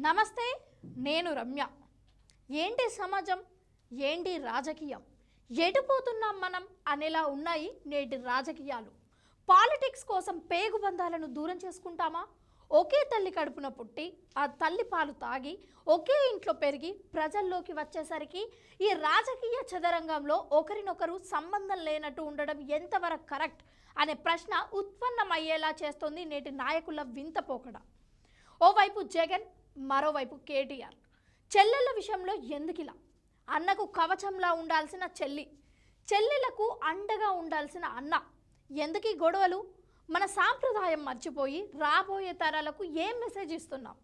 నమస్తే నేను రమ్య. ఏంటి సమాజం? ఏంటి రాజకీయం? ఎటుపోతున్నాం మనం? అనేలా ఉన్నాయి నేటి రాజకీయాలు. పాలిటిక్స్ కోసం పేగుబంధాలను దూరం చేసుకుంటామా? ఒకే తల్లి కడుపున పుట్టి ఆ తల్లి పాలు తాగి ఒకే ఇంట్లో పెరిగి ప్రజల్లోకి వచ్చేసరికి ఈ రాజకీయ చదరంగంలో ఒకరినొకరు సంబంధం లేనట్టు ఉండడం ఎంతవరకు కరెక్ట్? అనే ప్రశ్న ఉత్పన్నమయ్యేలా చేస్తోంది నేటి నాయకుల వింత ఒకవైపు జగన్ మరోవైపు కేటీఆర్. చెల్లెళ్ళ విషయంలో ఎందుకిలా? అన్నకు కవచంలా ఉండాల్సిన చెల్లి చెల్లెలకు అండగా ఉండాల్సిన అన్న. ఎందుకీ గొడవలు? మన సాంప్రదాయం మర్చిపోయి రాబోయే తరాలకు ఏం మెసేజ్ ఇస్తున్నాం?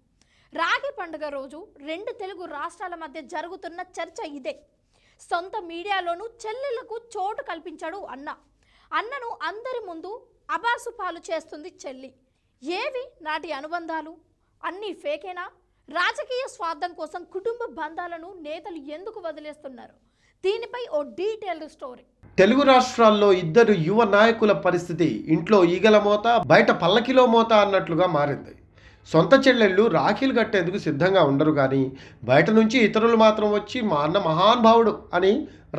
రాగి పండుగ రోజు రెండు తెలుగు రాష్ట్రాల మధ్య జరుగుతున్న చర్చ ఇదే. సొంత మీడియాలోనూ చెల్లెళ్ళకు చోటు కల్పించాడు అన్న. అన్నను అందరి ముందు అబాసుపాలు చేస్తుంది చెల్లి. ఏవి? నాటి అనుబంధాలు? అన్నీ ఫేకేనా? రాజకీయ స్వార్థం కోసం కుటుంబ బంధాలను నేతలు ఎందుకు వదిలేస్తున్నారు? దీనిపై ఓ డీటెయిల్డ్ స్టోరీ. తెలుగు రాష్ట్రాల్లో ఇద్దరు యువ నాయకుల పరిస్థితి ఇంట్లో ఈగల మోత బయట పల్లకిలో మోత అన్నట్లుగా మారింది. సొంత చెల్లెళ్ళు రాఖీలు కట్టేందుకు సిద్ధంగా ఉండరు కానీ బయట నుంచి ఇతరులు మాత్రం వచ్చి మా అన్న మహానుభావుడు అని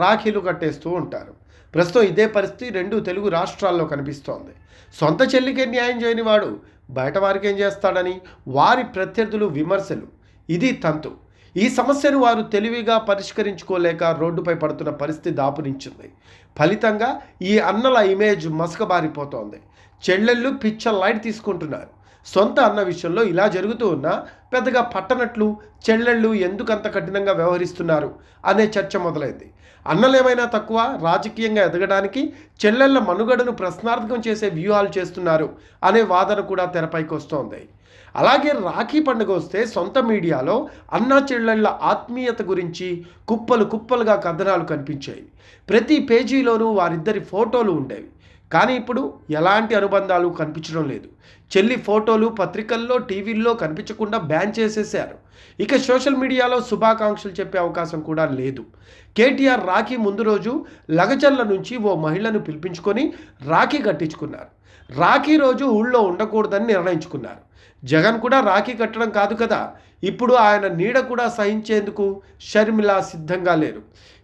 రాఖీలు కట్టేస్తూ ఉంటారు. ప్రస్తుతం ఇదే పరిస్థితి రెండు తెలుగు రాష్ట్రాల్లో కనిపిస్తోంది. సొంత చెల్లికే న్యాయం చేయని వాడు బయట వారికి ఏం చేస్తాడని వారి ప్రత్యర్థులు విమర్శలు. ఇది తంతు. ఈ సమస్యను వారు తెలివిగా పరిష్కరించుకోలేక రోడ్డుపై పడుతున్న పరిస్థితి దాపురించింది. ఫలితంగా ఈ అన్నల ఇమేజ్ మసకబారిపోతోంది. చెల్లెళ్ళు పిచ్చ లైట్ తీసుకుంటున్నారు. సొంత అన్న విషయంలో ఇలా జరుగుతూ ఉన్నా పెద్దగా పట్టనట్లు చెల్లెళ్ళు ఎందుకంత కఠినంగా వ్యవహరిస్తున్నారు అనే చర్చ మొదలైంది. అన్నలేమైనా తక్కువ రాజకీయంగా ఎదగడానికి చెల్లెళ్ళ మనుగడను ప్రశ్నార్థకం చేసే వ్యూహాలు చేస్తున్నారు అనే వాదన కూడా తెరపైకి వస్తోంది. అలాగే రాఖీ పండుగ వస్తే సొంత మీడియాలో అన్నా చెల్లెళ్ళ ఆత్మీయత గురించి కుప్పలు కుప్పలుగా కథనాలు కనిపించాయి. ప్రతి పేజీలోనూ వారిద్దరి ఫోటోలు ఉండేవి. కానీ ఇప్పుడు ఎలాంటి అనుబంధాలు కనిపించడం లేదు. చెల్లి ఫోటోలు పత్రికల్లో టీవీల్లో కనిపించకుండా బ్యాన్ చేసేశారు. ఇక సోషల్ మీడియాలో శుభాకాంక్షలు చెప్పే అవకాశం కూడా లేదు. కేటీఆర్ రాఖీ ముందు రోజు లగచర్ల నుంచి ఓ మహిళను పిలిపించుకొని రాఖీ కట్టించుకున్నారు. రాఖీ రోజు ఊళ్ళో ఉండకూడదని నిర్ణయించుకున్నారు. జగన్ కూడా రాఖీ కట్టడం కాదు కదా. ఇప్పుడు ఆయన నీడ కూడా సహించేందుకు షర్మిల సిద్ధంగా లేరు.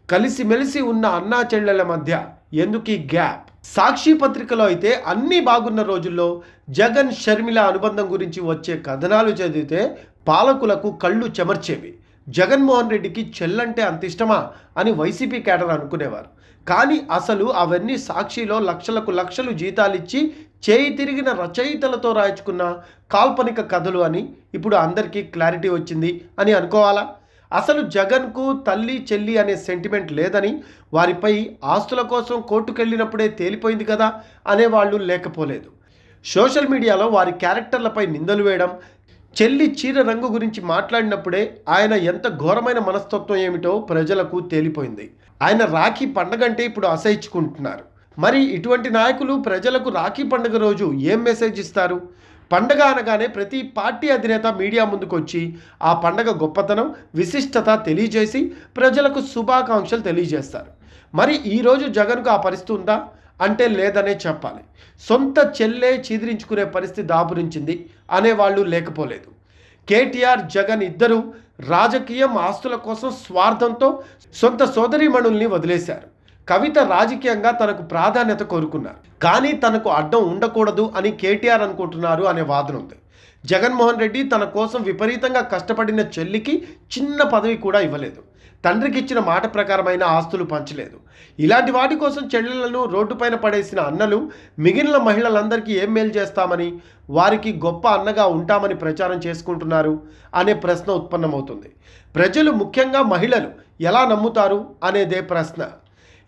కలిసిమెలిసి ఉన్న అన్నా చెల్లెల మధ్య ఎందుకు ఈ గ్యాప్? సాక్షి పత్రికలో అయితే అన్నీ బాగున్న రోజుల్లో జగన్ షర్మిల అనుబంధం గురించి వచ్చే కథనాలు చదివితే పాలకులకు కళ్ళు చెమర్చేవి. జగన్మోహన్ రెడ్డికి చెల్లంటే అంత ఇష్టమా అని వైసీపీ కేటర్ అనుకునేవారు. కానీ అసలు అవన్నీ సాక్షిలో లక్షలకు లక్షలు జీతాలిచ్చి చేయి తిరిగిన రచయితలతో రాయించుకున్న కాల్పనిక కథలు అని ఇప్పుడు అందరికీ క్లారిటీ వచ్చింది అని అనుకోవాలా? అసలు జగన్కు తల్లి చెల్లి అనే సెంటిమెంట్ లేదని వారిపై ఆస్తుల కోసం కోర్టుకెళ్ళినప్పుడే తేలిపోయింది కదా అనేవాళ్ళు లేకపోలేదు. సోషల్ మీడియాలో వారి క్యారెక్టర్లపై నిందలు వేయడం చెల్లి చీర రంగు గురించి మాట్లాడినప్పుడే ఆయన ఎంత ఘోరమైన మనస్తత్వం ఏమిటో ప్రజలకు తేలిపోయింది. ఆయన రాఖీ పండగంటే ఇప్పుడు అసహించుకుంటున్నారు. మరి ఇటువంటి నాయకులు ప్రజలకు రాఖీ పండుగ రోజు ఏం మెసేజ్ ఇస్తారు? పండగ అనగానే ప్రతి పార్టీ అధినేత మీడియా ముందుకు వచ్చి ఆ పండగ గొప్పతనం విశిష్టత తెలియజేసి ప్రజలకు శుభాకాంక్షలు తెలియజేస్తారు. మరి ఈరోజు జగన్కు ఆ పరిస్థితి ఉందా? అంటే లేదనే చెప్పాలి. సొంత చెల్లే చీదిరించుకునే పరిస్థితి దాపురించింది అనేవాళ్ళు లేకపోలేదు. కేటీఆర్ జగన్ ఇద్దరూ రాజకీయం ఆస్తుల కోసం స్వార్థంతో సొంత సోదరీమణుల్ని వదిలేశారు. కవిత రాజకీయంగా తనకు ప్రాధాన్యత కోరుకున్నారు. కానీ తనకు అడ్డం ఉండకూడదు అని కేటీఆర్ అనుకుంటున్నారు అనే వాదన ఉంది. జగన్మోహన్ రెడ్డి తన కోసం విపరీతంగా కష్టపడిన చెల్లికి చిన్న పదవి కూడా ఇవ్వలేదు. తండ్రికి ఇచ్చిన మాట ప్రకారమైన ఆస్తులు పంచలేదు. ఇలాంటి వాటి కోసం చెల్లెలను రోడ్డుపైన పడేసిన అన్నలు మిగిలిన మహిళలందరికీ ఏం మేలు చేస్తామని వారికి గొప్ప అన్నగా ఉంటామని ప్రచారం చేసుకుంటున్నారు అనే ప్రశ్న ఉత్పన్నమవుతుంది. ప్రజలు ముఖ్యంగా మహిళలు ఎలా నమ్ముతారు అనేదే ప్రశ్న.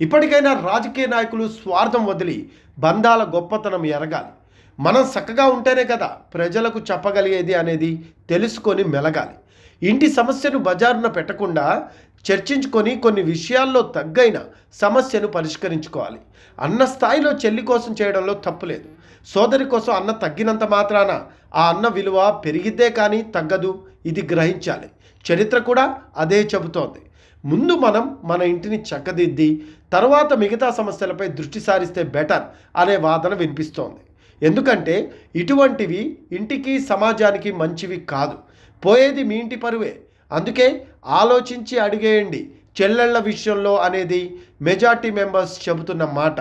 ఇప్పటికైనా రాజకీయ నాయకులు స్వార్థం వదిలి బంధాల గొప్పతనం ఎరగాలి. మనం చక్కగా ఉంటేనే కదా ప్రజలకు చెప్పగలిగేది అనేది తెలుసుకొని మెలగాలి. ఇంటి సమస్యను బజారున పెట్టకుండా చర్చించుకొని కొన్ని విషయాల్లో తగ్గైన సమస్యను పరిష్కరించుకోవాలి. అన్న స్థాయిలో చెల్లి కోసం చేయడంలో తప్పులేదు సోదరి కోసం అన్న తగ్గినంత మాత్రాన ఆ అన్న విలువ పెరిగిద్దే కానీ తగ్గదు. ఇది గ్రహించాలి. చరిత్ర కూడా అదే చెబుతోంది. ముందు మనం మన ఇంటిని చక్కదిద్ది తర్వాత మిగతా సమస్యలపై దృష్టి సారిస్తే బెటర్ అనే వాదన వినిపిస్తోంది. ఎందుకంటే ఇటువంటివి ఇంటికి సమాజానికి మంచివి కాదు. పోయేది మీ ఇంటి పరువే. అందుకే ఆలోచించి అడిగేయండి చెల్లెళ్ళ విషయంలో అనేది మెజార్టీ మెంబర్స్ చెబుతున్న మాట.